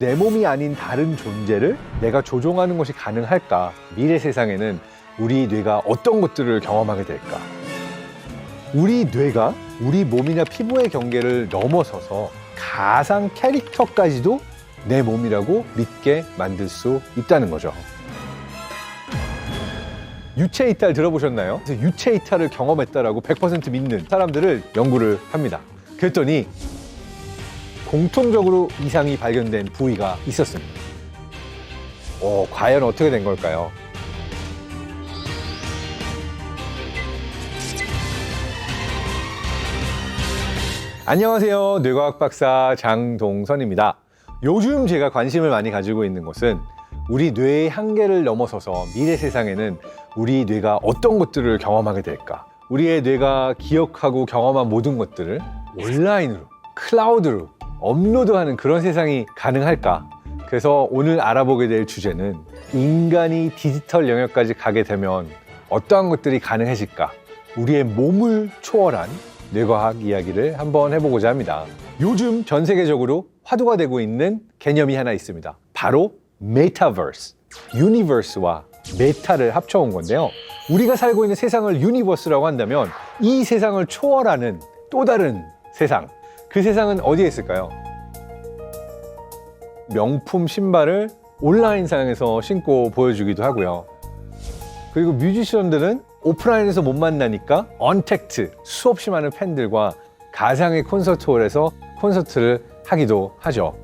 내 몸이 아닌 다른 존재를 내가 조종하는 것이 가능할까? 미래 세상에는 우리 뇌가 어떤 것들을 경험하게 될까? 우리 뇌가 우리 몸이나 피부의 경계를 넘어서서 가상 캐릭터까지도 내 몸이라고 믿게 만들 수 있다는 거죠. 유체 이탈 들어보셨나요? 유체 이탈을 경험했다라고 100% 믿는 사람들을 연구를 합니다. 그랬더니 공통적으로 이상이 발견된 부위가 있었습니다. 어, 과연 어떻게 된 걸까요? 안녕하세요. 뇌과학 박사 장동선입니다. 요즘 제가 관심을 많이 가지고 있는 것은 우리 뇌의 한계를 넘어서서 미래 세상에는 우리 뇌가 어떤 것들을 경험하게 될까? 우리의 뇌가 기억하고 경험한 모든 것들을 온라인으로, 클라우드로 업로드하는 그런 세상이 가능할까? 그래서 오늘 알아보게 될 주제는 인간이 디지털 영역까지 가게 되면 어떠한 것들이 가능해질까? 우리의 몸을 초월한 뇌과학 이야기를 한번 해보고자 합니다. 요즘 전 세계적으로 화두가 되고 있는 개념이 하나 있습니다. 바로 메타버스, 유니버스와 메타를 합쳐온 건데요. 우리가 살고 있는 세상을 유니버스라고 한다면 이 세상을 초월하는 또 다른 세상, 그 세상은 어디에 있을까요? 명품 신발을 온라인상에서 신고 보여주기도 하고요. 그리고 뮤지션들은 오프라인에서 못 만나니까 언택트 수없이 많은 팬들과 가상의 콘서트홀에서 콘서트를 하기도 하죠.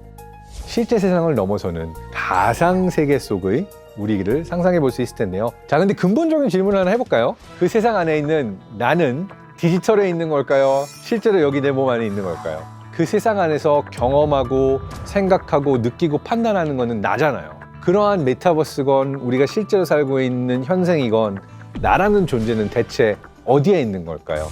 실제 세상을 넘어서는 가상 세계 속의 우리를 상상해 볼 수 있을 텐데요. 자, 근데 근본적인 질문을 하나 해볼까요? 그 세상 안에 있는 나는 디지털에 있는 걸까요? 실제로 여기 내 몸 안에 있는 걸까요? 그 세상 안에서 경험하고 생각하고 느끼고 판단하는 거는 나잖아요. 그러한 메타버스건 우리가 실제로 살고 있는 현생이건 나라는 존재는 대체 어디에 있는 걸까요?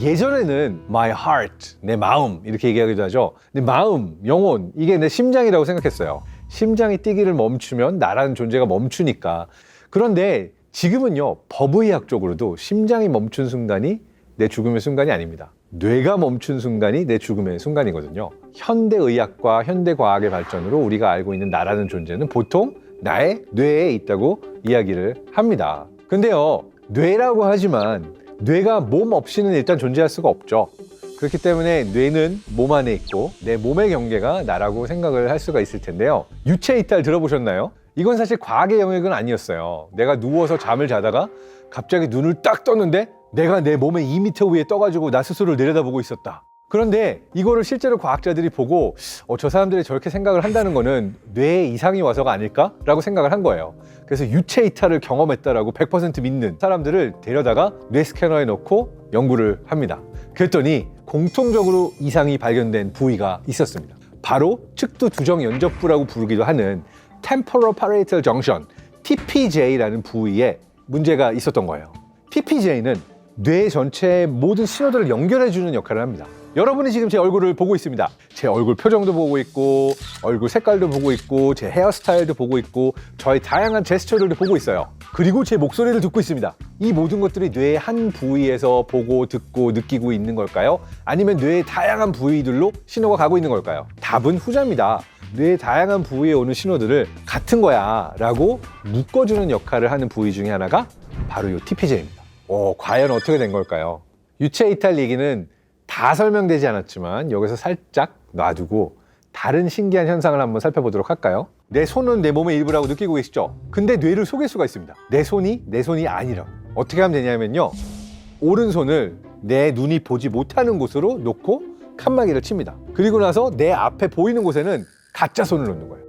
예전에는 my heart, 내 마음 이렇게 얘기하기도 하죠. 근데 마음, 영혼 이게 내 심장이라고 생각했어요. 심장이 뛰기를 멈추면 나라는 존재가 멈추니까. 그런데 지금은요 법의학적으로도 심장이 멈춘 순간이 내 죽음의 순간이 아닙니다. 뇌가 멈춘 순간이 내 죽음의 순간이거든요. 현대 의학과 현대 과학의 발전으로 우리가 알고 있는 나라는 존재는 보통 나의 뇌에 있다고 이야기를 합니다. 근데요, 뇌라고 하지만 뇌가 몸 없이는 일단 존재할 수가 없죠. 그렇기 때문에 뇌는 몸 안에 있고 내 몸의 경계가 나라고 생각을 할 수가 있을 텐데요. 유체 이탈 들어보셨나요? 이건 사실 과학의 영역은 아니었어요. 내가 누워서 잠을 자다가 갑자기 눈을 딱 떴는데 내가 내 몸의 2m 위에 떠가지고 나 스스로를 내려다보고 있었다. 그런데 이거를 실제로 과학자들이 보고 어, 저 사람들이 저렇게 생각을 한다는 거는 뇌에 이상이 와서가 아닐까라고 생각을 한 거예요. 그래서 유체 이탈을 경험했다라고 100% 믿는 사람들을 데려다가 뇌 스캐너에 넣고 연구를 합니다. 그랬더니 공통적으로 이상이 발견된 부위가 있었습니다. 바로 측두 두정 연접부라고 부르기도 하는 Temporal Parietal Junction (TPJ라는 부위에 문제가 있었던 거예요. TPJ는 뇌 전체의 모든 신호들을 연결해주는 역할을 합니다. 여러분이 지금 제 얼굴을 보고 있습니다. 제 얼굴 표정도 보고 있고, 얼굴 색깔도 보고 있고, 제 헤어스타일도 보고 있고, 저의 다양한 제스처들도 보고 있어요. 그리고 제 목소리를 듣고 있습니다. 이 모든 것들이 뇌의 한 부위에서 보고, 듣고, 느끼고 있는 걸까요? 아니면 뇌의 다양한 부위들로 신호가 가고 있는 걸까요? 답은 후자입니다. 뇌의 다양한 부위에 오는 신호들을 같은 거야 라고 묶어주는 역할을 하는 부위 중에 하나가 바로 이 TPJ입니다. 어, 과연 어떻게 된 걸까요? 유체 이탈 얘기는 다 설명되지 않았지만 여기서 살짝 놔두고 다른 신기한 현상을 한번 살펴보도록 할까요? 내 손은 내 몸의 일부라고 느끼고 계시죠? 근데 뇌를 속일 수가 있습니다. 내 손이 내 손이 아니라고. 어떻게 하면 되냐면요. 오른손을 내 눈이 보지 못하는 곳으로 놓고 칸막이를 칩니다. 그리고 나서 내 앞에 보이는 곳에는 가짜 손을 놓는 거예요.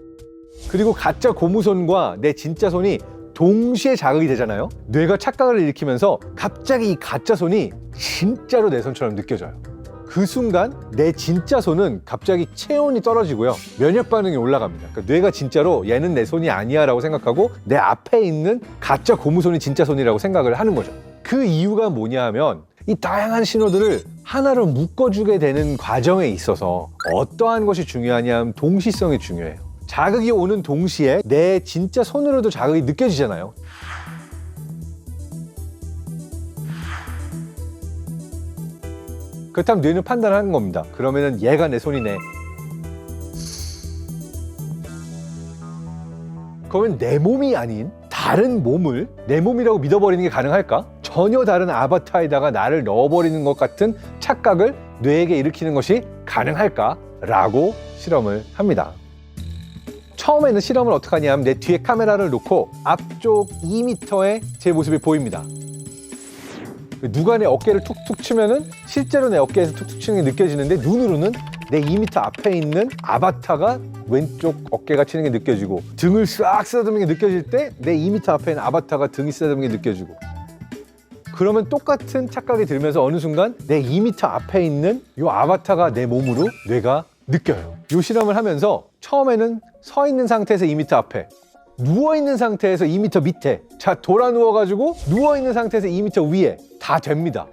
그리고 가짜 고무손과 내 진짜 손이 동시에 자극이 되잖아요. 뇌가 착각을 일으키면서 갑자기 이 가짜 손이 진짜로 내 손처럼 느껴져요. 그 순간 내 진짜 손은 갑자기 체온이 떨어지고요. 면역 반응이 올라갑니다. 그러니까 뇌가 진짜로 얘는 내 손이 아니야라고 생각하고 내 앞에 있는 가짜 고무손이 진짜 손이라고 생각을 하는 거죠. 그 이유가 뭐냐 하면 이 다양한 신호들을 하나로 묶어주게 되는 과정에 있어서 어떠한 것이 중요하냐 하면 동시성이 중요해요. 자극이 오는 동시에 내 진짜 손으로도 자극이 느껴지잖아요. 그렇다면 뇌는 판단하는 겁니다. 그러면은 얘가 내 손이네. 그러면 내 몸이 아닌 다른 몸을 내 몸이라고 믿어버리는 게 가능할까? 전혀 다른 아바타에다가 나를 넣어버리는 것 같은 착각을 뇌에게 일으키는 것이 가능할까? 라고 실험을 합니다. 처음에는 실험을 어떻게 하냐면 내 뒤에 카메라를 놓고 앞쪽 2m에 제 모습이 보입니다. 누가 내 어깨를 툭툭 치면은 실제로 내 어깨에서 툭툭 치는 게 느껴지는데 눈으로는 내 2m 앞에 있는 아바타가 왼쪽 어깨가 치는 게 느껴지고 등을 싹 쓰다듬는 게 느껴질 때 내 2m 앞에 있는 아바타가 등이 쓰다듬는 게 느껴지고 그러면 똑같은 착각이 들면서 어느 순간 내 2m 앞에 있는 이 아바타가 내 몸으로 뇌가 느껴요. 이 실험을 하면서 처음에는 서 있는 상태에서 2m 앞에 누워 있는 상태에서 2m 밑에 자 돌아 누워 가지고 누워 있는 상태에서 2m 위에 다 됩니다.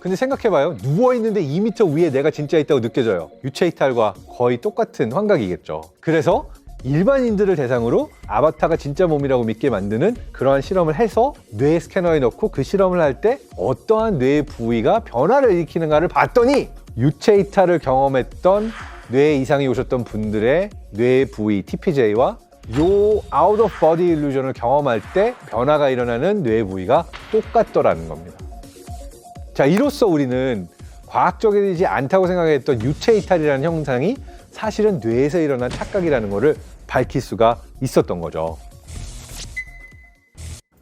근데 생각해봐요. 누워 있는데 2m 위에 내가 진짜 있다고 느껴져요. 유체 이탈과 거의 똑같은 환각이겠죠. 그래서 일반인들을 대상으로 아바타가 진짜 몸이라고 믿게 만드는 그러한 실험을 해서 뇌 스캐너에 넣고 그 실험을 할 때 어떠한 뇌 부위가 변화를 일으키는가를 봤더니 유체 이탈을 경험했던 뇌 이상이 오셨던 분들의 뇌 부위 TPJ와 요 아웃 오브 버디 일루전을 경험할 때 변화가 일어나는 뇌 부위가 똑같더라는 겁니다. 자, 이로써 우리는 과학적이지 않다고 생각했던 유체 이탈이라는 형상이 사실은 뇌에서 일어난 착각이라는 것을 밝힐 수가 있었던 거죠.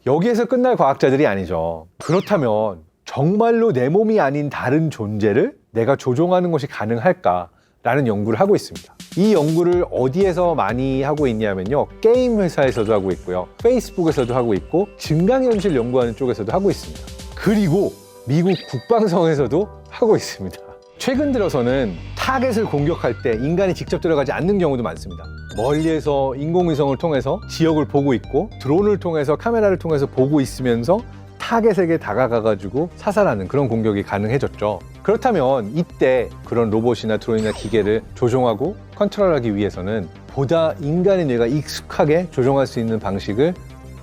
여기에서 끝날 과학자들이 아니죠. 그렇다면 정말로 내 몸이 아닌 다른 존재를 내가 조종하는 것이 가능할까? 라는 연구를 하고 있습니다. 이 연구를 어디에서 많이 하고 있냐면요. 게임 회사에서도 하고 있고요. 페이스북에서도 하고 있고, 증강현실 연구하는 쪽에서도 하고 있습니다. 그리고 미국 국방성에서도 하고 있습니다. 최근 들어서는 타겟을 공격할 때 인간이 직접 들어가지 않는 경우도 많습니다. 멀리에서 인공위성을 통해서 지역을 보고 있고 드론을 통해서 카메라를 통해서 보고 있으면서 타겟에게 다가가가지고 사살하는 그런 공격이 가능해졌죠. 그렇다면 이때 그런 로봇이나 드론이나 기계를 조종하고 컨트롤하기 위해서는 보다 인간의 뇌가 익숙하게 조종할 수 있는 방식을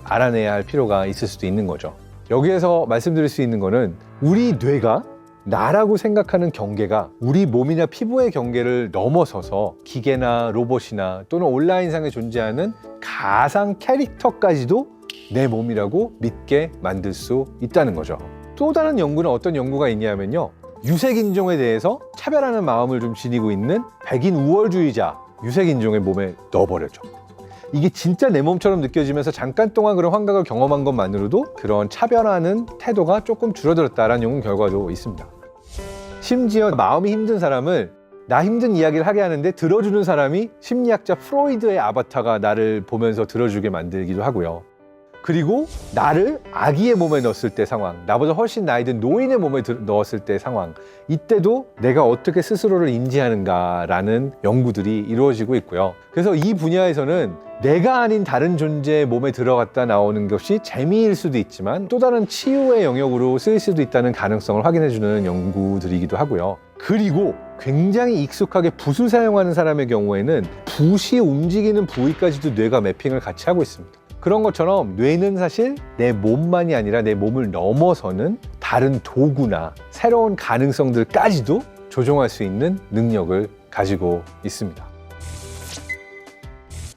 알아내야 할 필요가 있을 수도 있는 거죠. 여기에서 말씀드릴 수 있는 거는 우리 뇌가 나라고 생각하는 경계가 우리 몸이나 피부의 경계를 넘어서서 기계나 로봇이나 또는 온라인상에 존재하는 가상 캐릭터까지도 내 몸이라고 믿게 만들 수 있다는 거죠. 또 다른 연구는 어떤 연구가 있냐면요. 유색 인종에 대해서 차별하는 마음을 좀 지니고 있는 백인 우월주의자 유색 인종의 몸에 넣어버렸죠. 이게 진짜 내 몸처럼 느껴지면서 잠깐 동안 그런 환각을 경험한 것만으로도 그런 차별하는 태도가 조금 줄어들었다라는 연구 결과도 있습니다. 심지어 마음이 힘든 사람을 나 힘든 이야기를 하게 하는데 들어주는 사람이 심리학자 프로이드의 아바타가 나를 보면서 들어주게 만들기도 하고요. 그리고 나를 아기의 몸에 넣었을 때 상황, 나보다 훨씬 나이 든 노인의 몸에 들- 넣었을 때 상황, 이때도 내가 어떻게 스스로를 인지하는가라는 연구들이 이루어지고 있고요. 그래서 이 분야에서는 내가 아닌 다른 존재의 몸에 들어갔다 나오는 것이 재미일 수도 있지만 또 다른 치유의 영역으로 쓰일 수도 있다는 가능성을 확인해주는 연구들이기도 하고요. 그리고 굉장히 익숙하게 붓을 사용하는 사람의 경우에는 붓이 움직이는 부위까지도 뇌가 매핑을 같이 하고 있습니다. 그런 것처럼 뇌는 사실 내 몸만이 아니라 내 몸을 넘어서는 다른 도구나 새로운 가능성들까지도 조종할 수 있는 능력을 가지고 있습니다.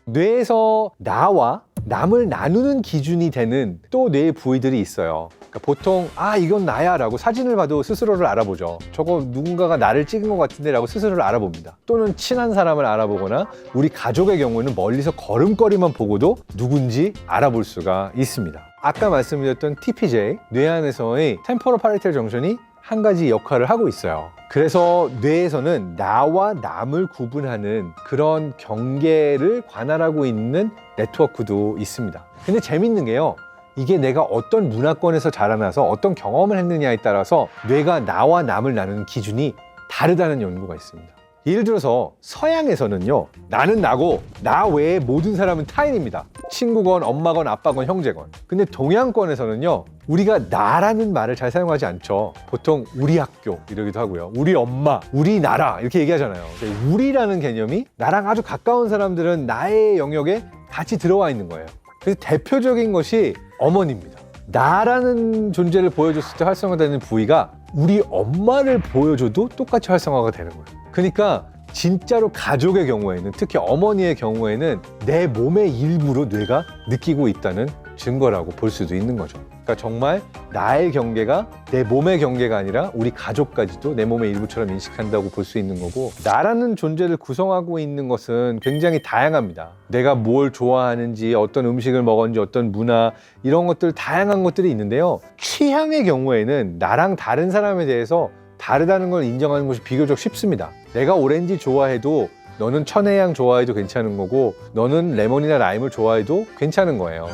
뇌에서 나와 남을 나누는 기준이 되는 또 뇌의 부위들이 있어요. 그러니까 보통 아 이건 나야라고 사진을 봐도 스스로를 알아보죠. 저거 누군가가 나를 찍은 것 같은데라고 스스로를 알아봅니다. 또는 친한 사람을 알아보거나 우리 가족의 경우에는 멀리서 걸음걸이만 보고도 누군지 알아볼 수가 있습니다. 아까 말씀드렸던 TPJ 뇌 안에서의 템포럴 파리텔 정션이 한 가지 역할을 하고 있어요. 그래서 뇌에서는 나와 남을 구분하는 그런 경계를 관할하고 있는 네트워크도 있습니다. 근데 재밌는 게요. 이게 내가 어떤 문화권에서 자라나서 어떤 경험을 했느냐에 따라서 뇌가 나와 남을 나누는 기준이 다르다는 연구가 있습니다. 예를 들어서 서양에서는요, 나는 나고 나 외에 모든 사람은 타인입니다. 친구건 엄마건 아빠건 형제건. 근데 동양권에서는요, 우리가 나라는 말을 잘 사용하지 않죠. 보통 우리 학교 이러기도 하고요. 우리 엄마, 우리 나라 이렇게 얘기하잖아요. 우리라는 개념이 나랑 아주 가까운 사람들은 나의 영역에 같이 들어와 있는 거예요. 그래서 대표적인 것이 어머니입니다. 나라는 존재를 보여줬을 때 활성화되는 부위가 우리 엄마를 보여줘도 똑같이 활성화가 되는 거예요. 그러니까 진짜로 가족의 경우에는 특히 어머니의 경우에는 내 몸의 일부로 뇌가 느끼고 있다는 증거라고 볼 수도 있는 거죠. 그러니까 정말 나의 경계가 내 몸의 경계가 아니라 우리 가족까지도 내 몸의 일부처럼 인식한다고 볼 수 있는 거고 나라는 존재를 구성하고 있는 것은 굉장히 다양합니다. 내가 뭘 좋아하는지 어떤 음식을 먹었는지 어떤 문화 이런 것들 다양한 것들이 있는데요. 취향의 경우에는 나랑 다른 사람에 대해서 다르다는 걸 인정하는 것이 비교적 쉽습니다. 내가 오렌지 좋아해도 너는 천혜향 좋아해도 괜찮은 거고 너는 레몬이나 라임을 좋아해도 괜찮은 거예요.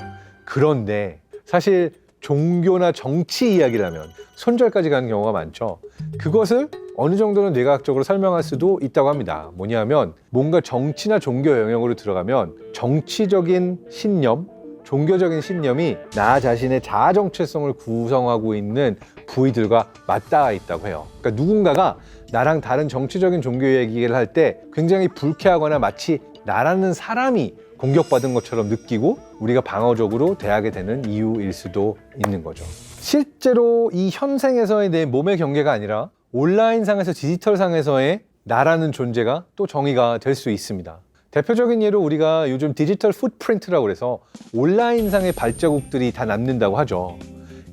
그런데 사실 종교나 정치 이야기를 하면 손절까지 가는 경우가 많죠. 그것을 어느 정도는 뇌과학적으로 설명할 수도 있다고 합니다. 뭐냐면 뭔가 정치나 종교 영역으로 들어가면 정치적인 신념, 종교적인 신념이 나 자신의 자아 정체성을 구성하고 있는 부위들과 맞닿아 있다고 해요. 그러니까 누군가가 나랑 다른 정치적인 종교 얘기를 할 때 굉장히 불쾌하거나 마치 나라는 사람이 공격받은 것처럼 느끼고 우리가 방어적으로 대하게 되는 이유일 수도 있는 거죠. 실제로 이 현생에서의 내 몸의 경계가 아니라 온라인상에서 디지털상에서의 나라는 존재가 또 정의가 될 수 있습니다. 대표적인 예로 우리가 요즘 디지털 풋프린트라고 그래서 온라인상의 발자국들이 다 남는다고 하죠.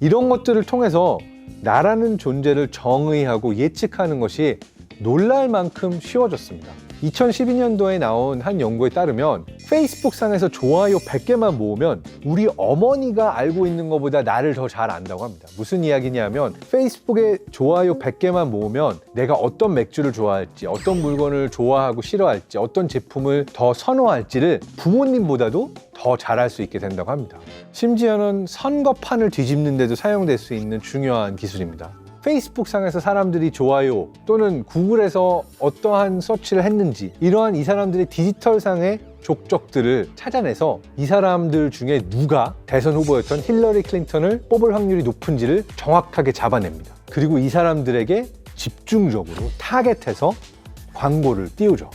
이런 것들을 통해서 나라는 존재를 정의하고 예측하는 것이 놀랄 만큼 쉬워졌습니다. 2012년도에 나온 한 연구에 따르면 페이스북 상에서 좋아요 100개만 모으면 우리 어머니가 알고 있는 것보다 나를 더 잘 안다고 합니다. 무슨 이야기냐면 페이스북에 좋아요 100개만 모으면 내가 어떤 맥주를 좋아할지, 어떤 물건을 좋아하고 싫어할지, 어떤 제품을 더 선호할지를 부모님보다도 더 잘할 수 있게 된다고 합니다. 심지어는 선거판을 뒤집는 데도 사용될 수 있는 중요한 기술입니다. 페이스북 상에서 사람들이 좋아요 또는 구글에서 어떠한 서치를 했는지 이러한 이 사람들의 디지털상의 족적들을 찾아내서 이 사람들 중에 누가 대선 후보였던 힐러리 클린턴을 뽑을 확률이 높은지를 정확하게 잡아냅니다. 그리고 이 사람들에게 집중적으로 타겟해서 광고를 띄우죠.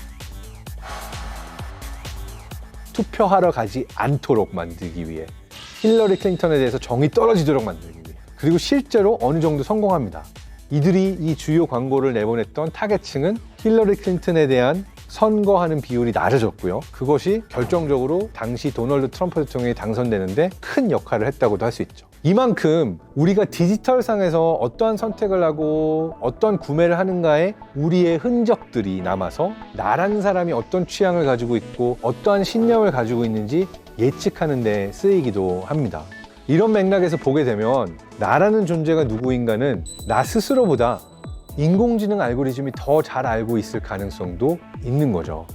투표하러 가지 않도록 만들기 위해 힐러리 클린턴에 대해서 정이 떨어지도록 만들기 그리고 실제로 어느 정도 성공합니다. 이들이 이 주요 광고를 내보냈던 타겟층은 힐러리 클린턴에 대한 선거하는 비율이 낮아졌고요. 그것이 결정적으로 당시 도널드 트럼프 대통령이 당선되는데 큰 역할을 했다고도 할 수 있죠. 이만큼 우리가 디지털상에서 어떠한 선택을 하고 어떤 구매를 하는가에 우리의 흔적들이 남아서 나라는 사람이 어떤 취향을 가지고 있고 어떠한 신념을 가지고 있는지 예측하는 데 쓰이기도 합니다. 이런 맥락에서 보게 되면 나라는 존재가 누구인가는 나 스스로보다 인공지능 알고리즘이 더 잘 알고 있을 가능성도 있는 거죠.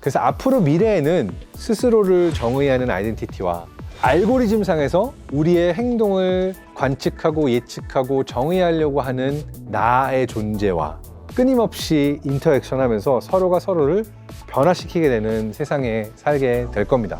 그래서 앞으로 미래에는 스스로를 정의하는 아이덴티티와 알고리즘 상에서 우리의 행동을 관측하고 예측하고 정의하려고 하는 나의 존재와 끊임없이 인터액션 하면서 서로가 서로를 변화시키게 되는 세상에 살게 될 겁니다.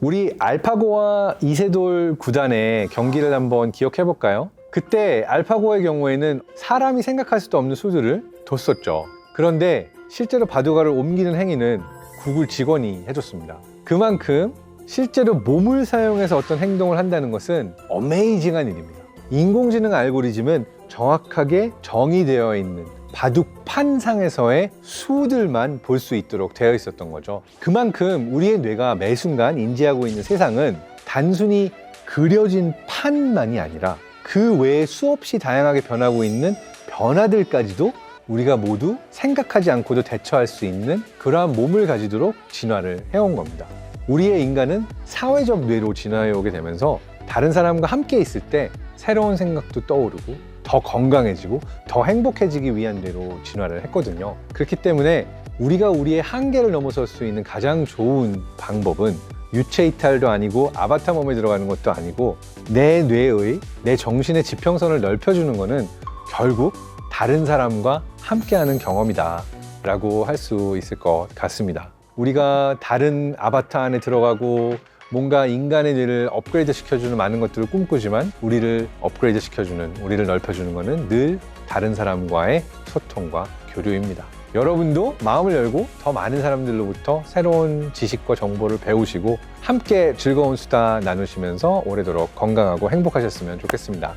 우리 알파고와 이세돌 구단의 경기를 한번 기억해 볼까요? 그때 알파고의 경우에는 사람이 생각할 수도 없는 수들을 뒀었죠. 그런데 실제로 바둑알을 옮기는 행위는 구글 직원이 해줬습니다. 그만큼 실제로 몸을 사용해서 어떤 행동을 한다는 것은 어메이징한 일입니다. 인공지능 알고리즘은 정확하게 정의되어 있는 바둑판상에서의 수들만 볼 수 있도록 되어 있었던 거죠. 그만큼 우리의 뇌가 매 순간 인지하고 있는 세상은 단순히 그려진 판만이 아니라 그 외에 수없이 다양하게 변하고 있는 변화들까지도 우리가 모두 생각하지 않고도 대처할 수 있는 그러한 몸을 가지도록 진화를 해온 겁니다. 우리의 인간은 사회적 뇌로 진화해 오게 되면서 다른 사람과 함께 있을 때 새로운 생각도 떠오르고 더 건강해지고 더 행복해지기 위한 뇌로 진화를 했거든요. 그렇기 때문에 우리가 우리의 한계를 넘어설 수 있는 가장 좋은 방법은 유체 이탈도 아니고 아바타 몸에 들어가는 것도 아니고 내 뇌의 내 정신의 지평선을 넓혀주는 것은 결국 다른 사람과 함께하는 경험이다 라고 할 수 있을 것 같습니다. 우리가 다른 아바타 안에 들어가고 뭔가 인간의 뇌를 업그레이드 시켜주는 많은 것들을 꿈꾸지만 우리를 업그레이드 시켜주는 우리를 넓혀주는 것은 늘 다른 사람과의 소통과 교류입니다. 여러분도 마음을 열고 더 많은 사람들로부터 새로운 지식과 정보를 배우시고 함께 즐거운 수다 나누시면서 오래도록 건강하고 행복하셨으면 좋겠습니다.